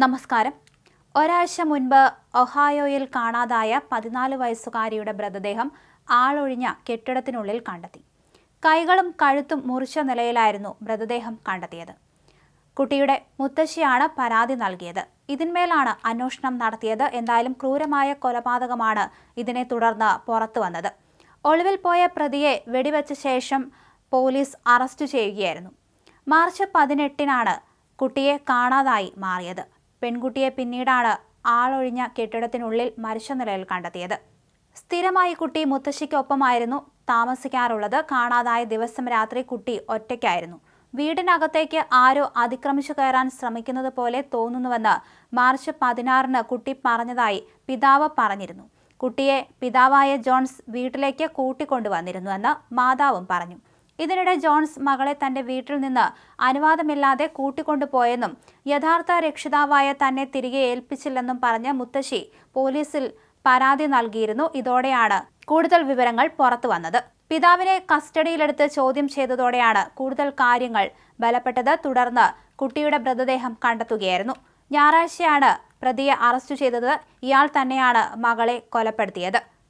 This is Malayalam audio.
നമസ്കാരം. ഒരാഴ്ച മുൻപ് ഒഹായോയിൽ കാണാതായ പതിനാല് വയസ്സുകാരിയുടെ മൃതദേഹം ആളൊഴിഞ്ഞ കെട്ടിടത്തിനുള്ളിൽ കണ്ടെത്തി. കൈകളും കഴുത്തും മുറിച്ച നിലയിലായിരുന്നു മൃതദേഹം കണ്ടെത്തിയത്. കുട്ടിയുടെ മുത്തശ്ശിയാണ് പരാതി നൽകിയത്. ഇതിന്മേലാണ് അന്വേഷണം നടത്തിയത്. എന്തായാലും ക്രൂരമായ കൊലപാതകമാണ് ഇതിനെ തുടർന്ന് പുറത്തു വന്നത്. ഒളിവിൽ പോയ പ്രതിയെ വെടിവെച്ച ശേഷം പോലീസ് അറസ്റ്റ് ചെയ്യുകയായിരുന്നു. മാർച്ച് പതിനെട്ടിനാണ് കുട്ടിയെ കാണാതായി മാറിയത്. പെൺകുട്ടിയെ പിന്നീടാണ് ആളൊഴിഞ്ഞ കെട്ടിടത്തിനുള്ളിൽ മരിച്ച നിലയിൽ കണ്ടെത്തിയത്. സ്ഥിരമായി കുട്ടി മുത്തശ്ശിക്കൊപ്പമായിരുന്നു താമസിക്കാറുള്ളത്. കാണാതായ ദിവസം രാത്രി കുട്ടി ഒറ്റയ്ക്കായിരുന്നു. വീടിനകത്തേക്ക് ആരോ അതിക്രമിച്ചു കയറാൻ ശ്രമിക്കുന്നത് പോലെ തോന്നുന്നുവെന്ന് മാർച്ച് പതിനാറിന് കുട്ടി പറഞ്ഞതായി പിതാവ് പറഞ്ഞിരുന്നു. കുട്ടിയെ പിതാവായ ജോൺസ് വീട്ടിലേക്ക് കൂട്ടിക്കൊണ്ടുവന്നിരുന്നുവെന്ന് മാതാവും പറഞ്ഞു. ഇതിനിടെ ജോൺസ് മകളെ തന്റെ വീട്ടിൽ നിന്ന് അനുവാദമില്ലാതെ കൂട്ടിക്കൊണ്ടുപോയെന്നും യഥാർത്ഥ രക്ഷിതാവായ തന്നെ തിരികെ ഏൽപ്പിച്ചില്ലെന്നും പറഞ്ഞ മുത്തശ്ശി പോലീസിൽ പരാതി നൽകിയിരുന്നു. ഇതോടെയാണ് കൂടുതൽ വിവരങ്ങൾ പുറത്തു വന്നത്. പിതാവിനെ കസ്റ്റഡിയിലെടുത്ത് ചോദ്യം ചെയ്തതോടെയാണ് കൂടുതൽ കാര്യങ്ങൾ ബലപ്പെട്ടത്. തുടർന്ന് കുട്ടിയുടെ മൃതദേഹം കണ്ടെത്തുകയായിരുന്നു. ഞായറാഴ്ചയാണ് പ്രതിയെ അറസ്റ്റ് ചെയ്തത്. ഇയാൾ തന്നെയാണ് മകളെ കൊലപ്പെടുത്തിയത്.